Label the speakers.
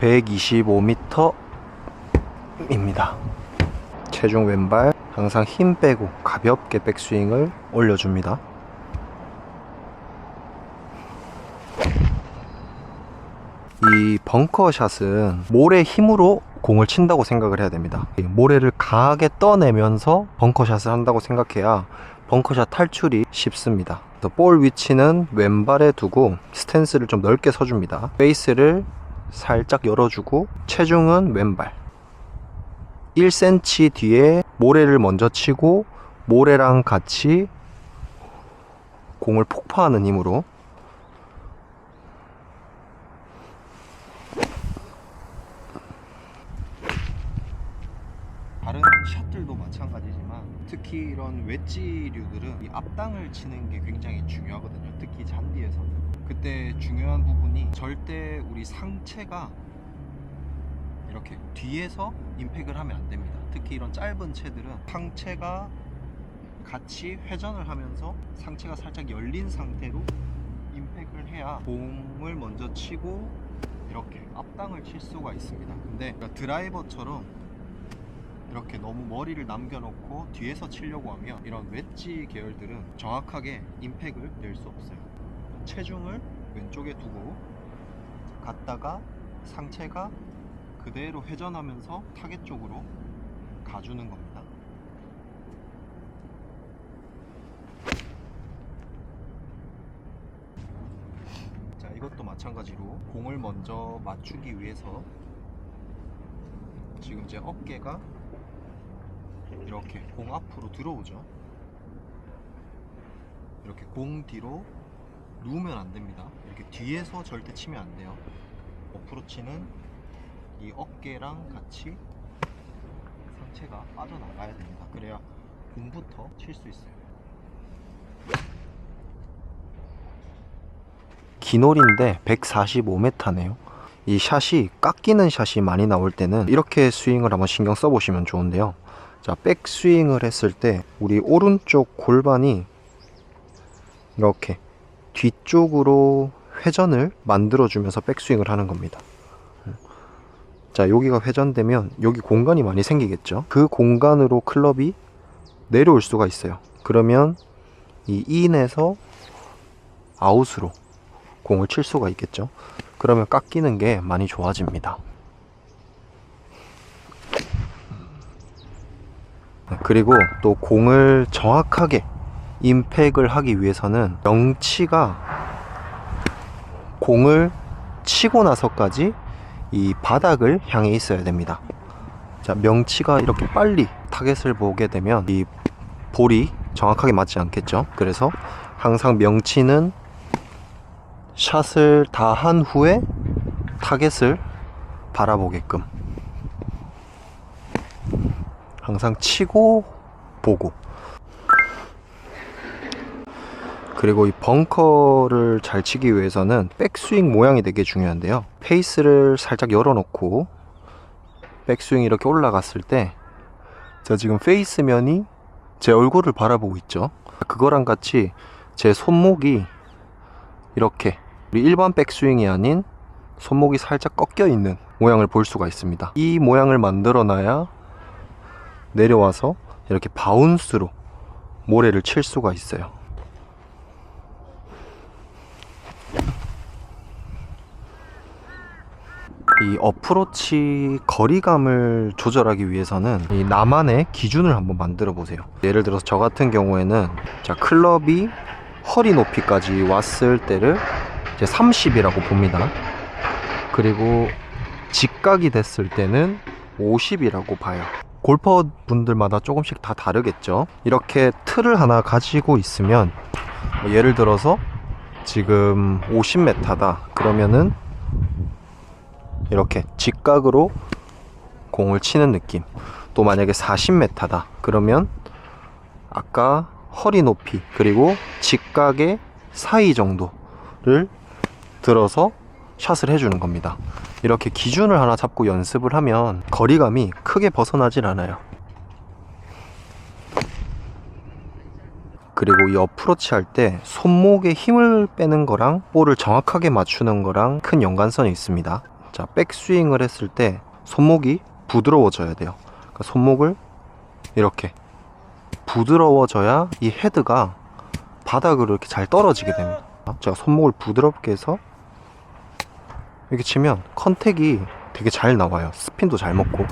Speaker 1: 125m입니다. 체중 왼발 항상 힘 빼고 가볍게 백스윙을 올려줍니다. 이 벙커샷은 모래 힘으로 공을 친다고 생각을 해야 됩니다. 이 모래를 강하게 떠내면서 벙커샷을 한다고 생각해야 벙커샷 탈출이 쉽습니다. 볼 위치는 왼발에 두고 스탠스를 좀 넓게 서줍니다. 베이스를 살짝 열어주고 체중은 왼발. 1cm 뒤에 모래를 먼저 치고 모래랑 같이 공을 폭파하는 힘으로 다른 샷들도 마찬가지지만 특히 이런 웨지류들은 이 앞땅을 치는 게 굉장히 중요하거든요. 특히 잔디에서는. 그때 중요한 부분이 절대 우리 상체가 이렇게 뒤에서 임팩을 하면 안 됩니다. 특히 이런 짧은 채들은 상체가 같이 회전을 하면서 상체가 살짝 열린 상태로 임팩을 해야 공을 먼저 치고 이렇게 앞땅을 칠 수가 있습니다. 근데 드라이버처럼 이렇게 너무 머리를 남겨놓고 뒤에서 치려고 하면 이런 웨지 계열들은 정확하게 임팩을 낼 수 없어요. 체중을 왼쪽에 두고 갔다가 상체가 그대로 회전하면서 타겟 쪽으로 가주는 겁니다. 자, 이것도 마찬가지로 공을 먼저 맞추기 위해서 지금 제 어깨가 이렇게 공 앞으로 들어오죠. 이렇게 공 뒤로 누우면 안 됩니다. 이렇게 뒤에서 절대 치면 안 돼요. 어프로치는 이 어깨랑 같이 상체가 빠져나가야 됩니다. 그래야 공부터 칠 수 있어요. 기놀인데 145m네요. 이 샷이 깎이는 샷이 많이 나올 때는 이렇게 스윙을 한번 신경 써보시면 좋은데요. 자, 백 스윙을 했을 때 우리 오른쪽 골반이 이렇게 뒤쪽으로 회전을 만들어주면서 백스윙을 하는 겁니다. 자, 여기가 회전되면 여기 공간이 많이 생기겠죠. 그 공간으로 클럽이 내려올 수가 있어요. 그러면 이 인에서 아웃으로 공을 칠 수가 있겠죠. 그러면 깎이는 게 많이 좋아집니다. 그리고 또 공을 정확하게 임팩을 하기 위해서는 명치가 공을 치고 나서까지 이 바닥을 향해 있어야 됩니다. 자, 명치가 이렇게 빨리 타겟을 보게 되면 이 볼이 정확하게 맞지 않겠죠. 그래서 항상 명치는 샷을 다 한 후에 타겟을 바라보게끔 항상 치고 보고 그리고 이 벙커를 잘 치기 위해서는 백스윙 모양이 되게 중요한데요. 페이스를 살짝 열어놓고 백스윙이 이렇게 올라갔을 때저 지금 페이스 면이 제 얼굴을 바라보고 있죠. 그거랑 같이 제 손목이 이렇게 우리 일반 백스윙이 아닌 손목이 살짝 꺾여 있는 모양을 볼 수가 있습니다. 이 모양을 만들어 놔야 내려와서 이렇게 바운스로 모래를 칠 수가 있어요. 이 어프로치 거리감을 조절하기 위해서는 이 나만의 기준을 한번 만들어 보세요. 예를 들어서 저 같은 경우에는 자 클럽이 허리 높이까지 왔을 때를 이제 30이라고 봅니다. 그리고 직각이 됐을 때는 50이라고 봐요. 골퍼 분들마다 조금씩 다 다르겠죠. 이렇게 틀을 하나 가지고 있으면 뭐 예를 들어서 지금 50m다 그러면은 이렇게 직각으로 공을 치는 느낌. 또 만약에 40m다 그러면 아까 허리 높이 그리고 직각의 사이 정도를 들어서 샷을 해주는 겁니다. 이렇게 기준을 하나 잡고 연습을 하면 거리감이 크게 벗어나질 않아요. 그리고 이 어프로치 할 때 손목에 힘을 빼는 거랑 볼을 정확하게 맞추는 거랑 큰 연관성이 있습니다. 자, 백스윙을 했을 때 손목이 부드러워져야 돼요. 그러니까 손목을 이렇게 부드러워져야 이 헤드가 바닥으로 이렇게 잘 떨어지게 됩니다. 제가 손목을 부드럽게 해서 이렇게 치면 컨택이 되게 잘 나와요. 스핀도 잘 먹고.